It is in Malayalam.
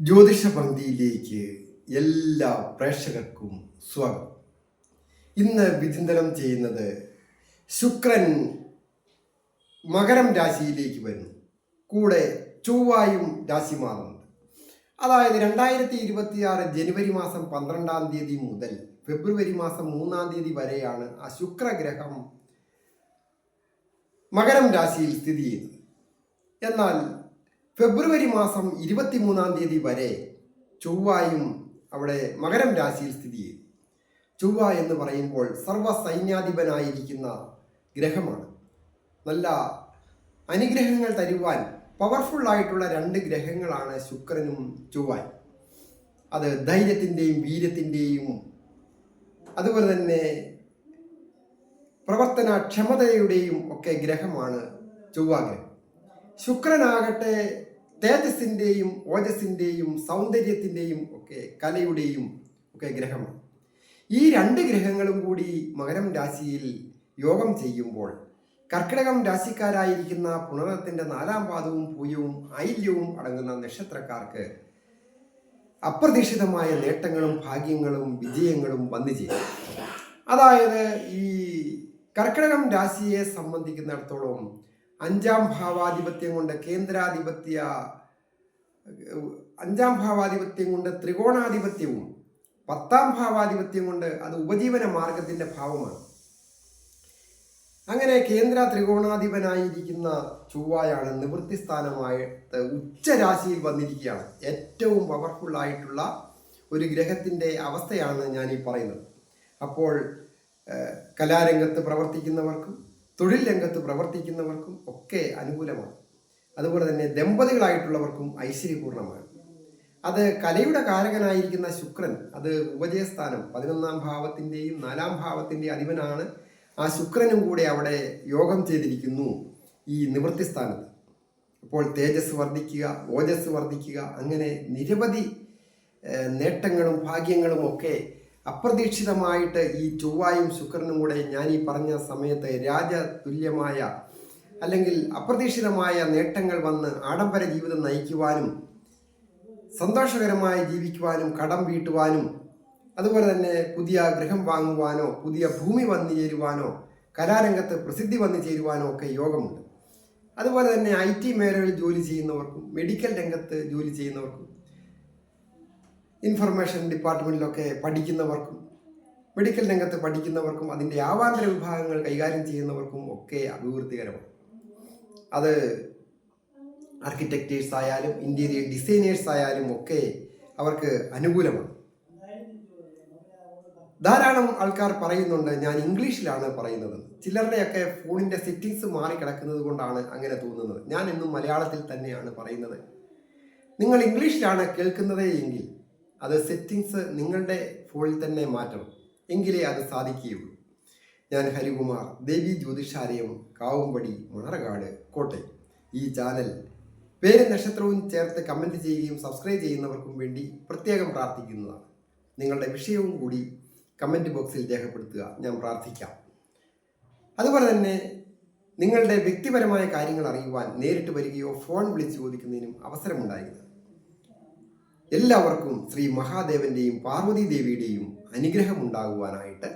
ജ്യോതിഷ പന്തിയിലേക്ക് എല്ലാ പ്രേക്ഷകർക്കും സ്വാഗതം. ഇന്ന് വിചിന്തനം ചെയ്യുന്നത് ശുക്രൻ മകരം രാശിയിലേക്ക് വരുന്നു. കൂടെ ചൊവ്വായും രാശി മാറുന്നുണ്ട് അതായത് രണ്ടായിരത്തി ഇരുപത്തിയാറ് ജനുവരി മാസം പന്ത്രണ്ടാം തീയതി മുതൽ ഫെബ്രുവരി മാസം മൂന്നാം തീയതി വരെയാണ് ആ ശുക്രഗ്രഹം മകരം രാശിയിൽ സ്ഥിതി ചെയ്യുന്നത്. എന്നാൽ ഫെബ്രുവരി മാസം ഇരുപത്തിമൂന്നാം തീയതി വരെ ചൊവ്വായും അവിടെ മകരം രാശിയിൽ സ്ഥിതി ചെയ്തു ചൊവ്വ എന്ന് പറയുമ്പോൾ സർവ സൈന്യാധിപനായിരിക്കുന്ന ഗ്രഹമാണ്. നല്ല അനുഗ്രഹങ്ങൾ തരുവാൻ പവർഫുൾ ആയിട്ടുള്ള രണ്ട് ഗ്രഹങ്ങളാണ് ശുക്രനും ചൊവ്വായും. അത് ധൈര്യത്തിന്റെയും വീര്യത്തിന്റെയും അതുപോലെ തന്നെ പ്രവർത്തന ക്ഷമതയുടെയും ഒക്കെ ഗ്രഹമാണ് ചൊവ്വാഗ്രഹം. ശുക്രനാകട്ടെ തേജസ്സിന്റെയും ഓജസ്സിന്റെയും സൗന്ദര്യത്തിന്റെയും ഒക്കെ കലയുടെയും ഒക്കെ ഗ്രഹമാണ് ഈ രണ്ട് ഗ്രഹങ്ങളും കൂടി മകരം രാശിയിൽ യോഗം ചെയ്യുമ്പോൾ കർക്കിടകം രാശിക്കാരായിരിക്കുന്ന പുണരത്തിന്റെ നാലാം പാദവും പൂയവും ഐല്യവും അടങ്ങുന്ന നക്ഷത്രക്കാർക്ക് അപ്രതീക്ഷിതമായ നേട്ടങ്ങളും ഭാഗ്യങ്ങളും വിജയങ്ങളും വന്നു ചെയ്യും അതായത് ഈ കർക്കിടകം രാശിയെ സംബന്ധിക്കുന്നിടത്തോളം അഞ്ചാം ഭാവാധിപത്യം കൊണ്ട് കേന്ദ്രാധിപത്യ അഞ്ചാം ഭാവാധിപത്യം കൊണ്ട് ത്രികോണാധിപത്യവും പത്താം ഭാവാധിപത്യം കൊണ്ട് അത് ഉപജീവന മാർഗത്തിന്റെ ഭാവമാണ്. അങ്ങനെ കേന്ദ്ര ത്രികോണാധിപനായിരിക്കുന്ന ചൊവ്വായാണ് നിവൃത്തി സ്ഥാനമായിട്ട് ഉച്ചരാശിയിൽ വന്നിരിക്കുകയാണ്. ഏറ്റവും പവർഫുൾ ആയിട്ടുള്ള ഒരു ഗ്രഹത്തിന്റെ അവസ്ഥയാണ് ഞാൻ ഈ പറയുന്നത്. അപ്പോൾ കലാരംഗത്ത് പ്രവർത്തിക്കുന്നവർക്കും തൊഴിൽ രംഗത്ത് പ്രവർത്തിക്കുന്നവർക്കും ഒക്കെ അനുകൂലമാണ്. അതുപോലെ തന്നെ ദമ്പതികളായിട്ടുള്ളവർക്കും ഐശ്വര്യപൂർണമാണ് അത് കലയുടെ കാരകനായിരിക്കുന്ന ശുക്രൻ അത് ഉപജയസ്ഥാനം പതിനൊന്നാം ഭാവത്തിന്റെയും നാലാം ഭാവത്തിന്റെ അധിപനാണ്. ആ ശുക്രനും കൂടെ അവിടെ യോഗം ചെയ്തിരിക്കുന്നു ഈ നിവൃത്തി സ്ഥാനത്ത്. അപ്പോൾ തേജസ് വർദ്ധിക്കുക ഓജസ് വർദ്ധിക്കുക അങ്ങനെ നിരവധി നേട്ടങ്ങളും ഭാഗ്യങ്ങളും ഒക്കെ അപ്രതീക്ഷിതമായിട്ട് ഈ ചൊവ്വായും ശുക്രനും കൂടെ ഞാൻ ഈ പറഞ്ഞ സമയത്ത് രാജതുല്യമായ അല്ലെങ്കിൽ അപ്രതീക്ഷിതമായ നേട്ടങ്ങൾ വന്ന് ആഡംബര ജീവിതം നയിക്കുവാനും സന്തോഷകരമായി ജീവിക്കുവാനും കടം വീട്ടുവാനും അതുപോലെ തന്നെ പുതിയ ഗൃഹം വാങ്ങുവാനോ പുതിയ ഭൂമി വന്നു ചേരുവാനോ കലാരംഗത്ത് പ്രസിദ്ധി വന്നു ചേരുവാനോ ഒക്കെ യോഗമുണ്ട്. അതുപോലെ തന്നെ ഐ ടി മേഖലകളിൽ ജോലി ചെയ്യുന്നവർക്കും മെഡിക്കൽ രംഗത്ത് ജോലി ചെയ്യുന്നവർക്കും ഇൻഫർമേഷൻ ഡിപ്പാർട്ട്മെന്റിലൊക്കെ പഠിക്കുന്നവർക്കും മെഡിക്കൽ രംഗത്ത് പഠിക്കുന്നവർക്കും അതിന്റെ ആവാന്തര വിഭാഗങ്ങൾ കൈകാര്യം ചെയ്യുന്നവർക്കും ഒക്കെ അഭിവൃദ്ധികരമാണ്. അത് ആർക്കിടെക്റ്റേഴ്സ് ആയാലും ഇന്റീരിയർ ഡിസൈനേഴ്സ് ആയാലും ഒക്കെ അവർക്ക് അനുകൂലമാണ്. ധാരാളം ആൾക്കാർ പറയുന്നുണ്ട് ഞാൻ ഇംഗ്ലീഷിലാണ് പറയുന്നത്. ചിലരുടെയൊക്കെ ഫോണിന്റെ സെറ്റിങ്സ് മാറി കിടക്കുന്നത് കൊണ്ടാണ് അങ്ങനെ തോന്നുന്നത്. ഞാൻ എന്നും മലയാളത്തിൽ തന്നെയാണ് പറയുന്നത്. നിങ്ങൾ ഇംഗ്ലീഷിലാണ് കേൾക്കുന്നതേ എങ്കിൽ അത് സെറ്റിങ്സ് നിങ്ങളുടെ ഫോണിൽ തന്നെ മാറ്റണം. എങ്കിലേ അത് സാധിക്കുകയുള്ളൂ. ഞാൻ ഹരികുമാർ ദേവി ജ്യോതിഷാലയം കാവുംപടി മണറകാട് കോട്ടയം. ഈ ചാനൽ പേര് നക്ഷത്രവും ചേർത്ത് കമന്റ് ചെയ്യുകയും സബ്സ്ക്രൈബ് ചെയ്യുന്നവർക്കും വേണ്ടി പ്രത്യേകം പ്രാർത്ഥിക്കുന്നതാണ്. നിങ്ങളുടെ വിഷയവും കൂടി കമന്റ് ബോക്സിൽ രേഖപ്പെടുത്തുക ഞാൻ പ്രാർത്ഥിക്കാം. അതുപോലെ തന്നെ നിങ്ങളുടെ വ്യക്തിപരമായ കാര്യങ്ങൾ അറിയുവാൻ നേരിട്ട് വരികയോ ഫോൺ വിളിച്ച് ചോദിക്കുന്നതിനും അവസരമുണ്ടായിരുന്നു. എല്ലാവർക്കും ശ്രീ മഹാദേവന്റെയും പാർവതി ദേവിയുടെയും അനുഗ്രഹം ഉണ്ടാകുവാനായിട്ട്